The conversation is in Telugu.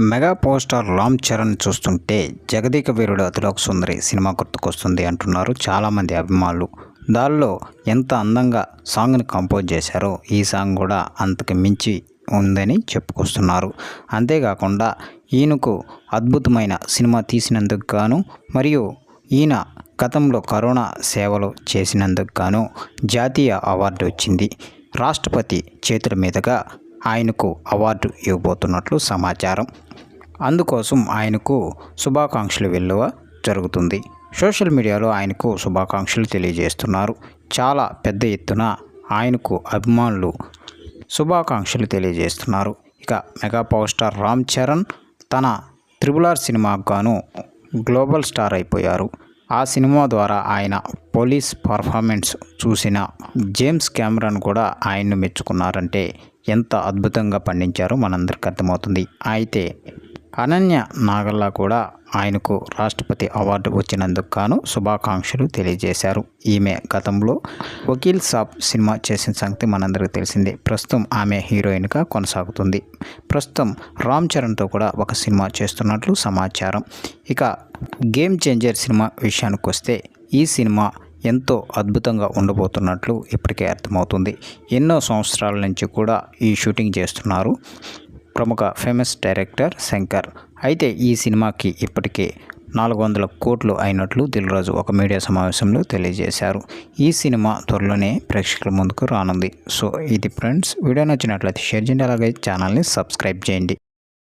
Mega power star Ram Charan చూస్తుంటే జగదీక వీరుడు అతిలోక సుందరి సినిమా గుర్తుకొస్తుంది అంటున్నారు చాలామంది అభిమానులు. దానిలో ఎంత అందంగా సాంగ్ని కంపోజ్ చేశారో ఈ సాంగ్ కూడా అంతకు మించి ఉందని చెప్పుకొస్తున్నారు. అంతేకాకుండా ఈయనకు అద్భుతమైన సినిమా తీసినందుకు గాను మరియు ఈయన గతంలో కరోనా సేవలు చేసినందుకు గాను జాతీయ అవార్డు వచ్చింది. రాష్ట్రపతి చేతుల మీదుగా ఆయనకు అవార్డు ఇవ్వబోతున్నట్లు సమాచారం. అందుకోసం ఆయనకు శుభాకాంక్షలు వెల్లువ జరుగుతుంది. సోషల్ మీడియాలో ఆయనకు శుభాకాంక్షలు తెలియజేస్తున్నారు. చాలా పెద్ద ఎత్తున ఆయనకు అభిమానులు శుభాకాంక్షలు తెలియజేస్తున్నారు. ఇక mega power star Ram Charan తన త్రిబుల్ ఆర్ సినిమాకు గాను గ్లోబల్ స్టార్ అయిపోయారు. ఆ సినిమా ద్వారా ఆయన పోలీస్ పర్ఫార్మెన్స్ చూసిన జేమ్స్ కెమెరాన్ కూడా ఆయన్ను మెచ్చుకున్నారంటే ఎంత అద్భుతంగా పండించారో మనందరికీ అర్థమవుతుంది. అయితే అనన్య నాగల్లా కూడా ఆయనకు రాష్ట్రపతి అవార్డు వచ్చినందుకు గాను శుభాకాంక్షలు తెలియజేశారు. ఈమె గతంలో వకీల్ సాబ్ సినిమా చేసిన సంగతి మనందరికీ తెలిసిందే. ప్రస్తుతం ఆమె హీరోయిన్గా కొనసాగుతుంది. ప్రస్తుతం రామ్ చరణ్తో కూడా ఒక సినిమా చేస్తున్నట్లు సమాచారం. ఇక గేమ్ చేంజర్ సినిమా విషయానికి వస్తే ఈ సినిమా ఎంతో అద్భుతంగా ఉండబోతున్నట్లు ఇప్పటికే అర్థమవుతుంది. ఎన్నో సంవత్సరాల నుంచి కూడా ఈ షూటింగ్ చేస్తున్నారు. ప్రముఖ ఫేమస్ డైరెక్టర్ శంకర్. అయితే ఈ సినిమాకి ఇప్పటికే నాలుగు వందల కోట్లు అయినట్లు దిల్రాజు ఒక మీడియా సమావేశంలో తెలియజేశారు. ఈ సినిమా త్వరలోనే ప్రేక్షకుల ముందుకు రానుంది. సో ఇది ఫ్రెండ్స్ వీడియో నచ్చినట్లయితే షేర్ చేయండి అలాగే ఛానల్ని సబ్స్క్రైబ్ చేయండి.